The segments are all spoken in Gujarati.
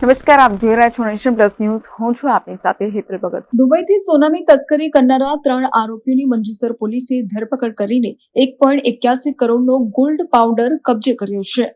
નમસ્કાર આપ જોઈ રહ્યા છો નેશન પ્લસ ન્યૂઝ. હું છું આપની સાથે હેતલ ભગત. દુબઈથી સોનાની તસ્કરી કરનારા ત્રણ આરોપીઓની મંજુસર પોલીસે ધરપકડ કરીને એક પોઈન્ટ એક્યાસી કરોડનો ગોલ્ડ પાવડર કબજે કર્યો છે.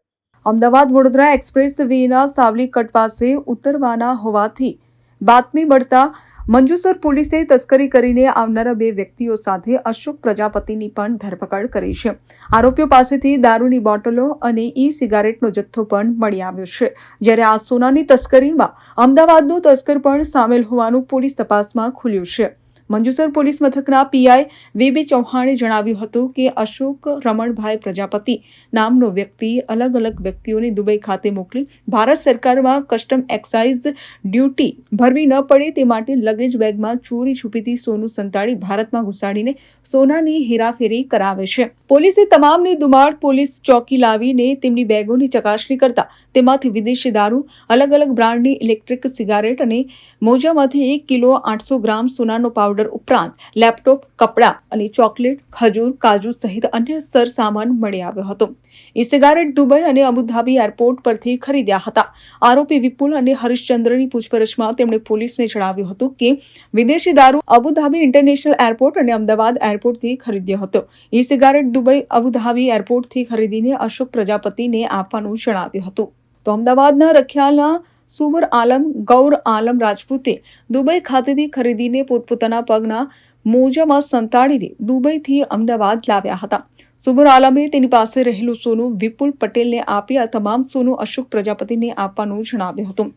અમદાવાદ વડોદરા એક્સપ્રેસ વેના સાવલી કટ પાસે ઉતરવાના હોવાથી બાતમી મળતા મંજુસર પોલીસે તસ્કરી કરીને આવનારા બે વ્યક્તિઓ સાથે અશોક પ્રજાપતિની પણ ધરપકડ કરી છે. આરોપીઓ પાસેથી દારૂની બોટલો અને ઈ સિગારેટનો જથ્થો પણ મળી આવ્યો છે. જ્યારે આ સોનાની તસ્કરીમાં અમદાવાદનો તસ્કર પણ સામેલ હોવાનું પોલીસ તપાસમાં ખુલ્યું છે. મંજુસર પોલીસ મથકના પીઆઈ વીબી ચૌહાણે જણાવ્યું હતું કે અશોક રમણભાઈ પ્રજાપતિ નામનો વ્યક્તિ અલગ અલગ વ્યક્તિઓને દુબઈ ખાતે મોકલી ભારત સરકારમાં કસ્ટમ એક્સાઇઝ ડ્યુટી ભરવી ન પડે તે માટે લગેજ બેગમાં ચોરી છુપીથી સોનું સંતાડી ભારતમાં ઘુસાડીને સોનાની હેરાફેરી કરાવે છે. પોલીસે તમામની દુમાળ પોલીસ ચોકી લાવીને તેમની બેગોની ચકાસણી કરતા તેમાંથી વિદેશી દારૂ, અલગ અલગ બ્રાન્ડની ઇલેક્ટ્રિક સિગારેટ અને મોજામાંથી એક કિલો આઠસો ગ્રામ સોનાનો પાવડર ઉપરાંત લેપટોપ, કપડાં અને ચોકલેટ, ખજૂર, કાજુ સહિત અન્ય સર સામાન મળી આવ્યો હતો. એ સિગારેટ દુબઈ અને અબુધાબી એરપોર્ટ પરથી ખરીદ્યા હતા. આરોપી વિપુલ અને હરિશ્ચંદ્રની પૂછપરછમાં તેમણે પોલીસને જણાવ્યું હતું કે, વિદેશી દારૂ અબુધાબી ઇન્ટરનેશનલ એરપોર્ટ અને અમદાવાદ એરપોર્ટથી ખરીદ્યો હતો. એ સિગારેટ દુબઈ, અબુધાબી એરપોર્ટથી ખરીદીને અશોક પ્રજાપતિને આપવાનું જણાવ્યું હતું. તો અમદાવાદના રખિયાલના સુમર આલમ, ગૌર આલમ રાજપૂતે દુબઈ ખાતેથી ખરીદીને પોતપોતાના પગના મોજામાં સંતાડીને દુબઈથી અમદાવાદ લાવ્યા હતા. સુમર આલમે તેની પાસે રહેલું સોનું વિપુલ પટેલને આપી આ તમામ સોનું અશોક પ્રજાપતિને આપવાનું જણાવ્યું હતું.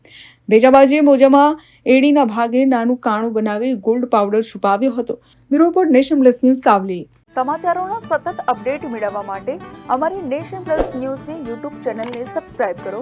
ભેજાબાજીએ મોજામાં એડીના ભાગે નાનું કાણું બનાવી ગોલ્ડ પાવડર છુપાવ્યો હતો. Bureau nation plus news Savli. સમાચારોના સતત અપડેટ મેળવવા માટે અમારી નેશન પ્લસ ન્યૂઝની યુટ્યુબ ચેનલને સબસ્ક્રાઇબ કરો.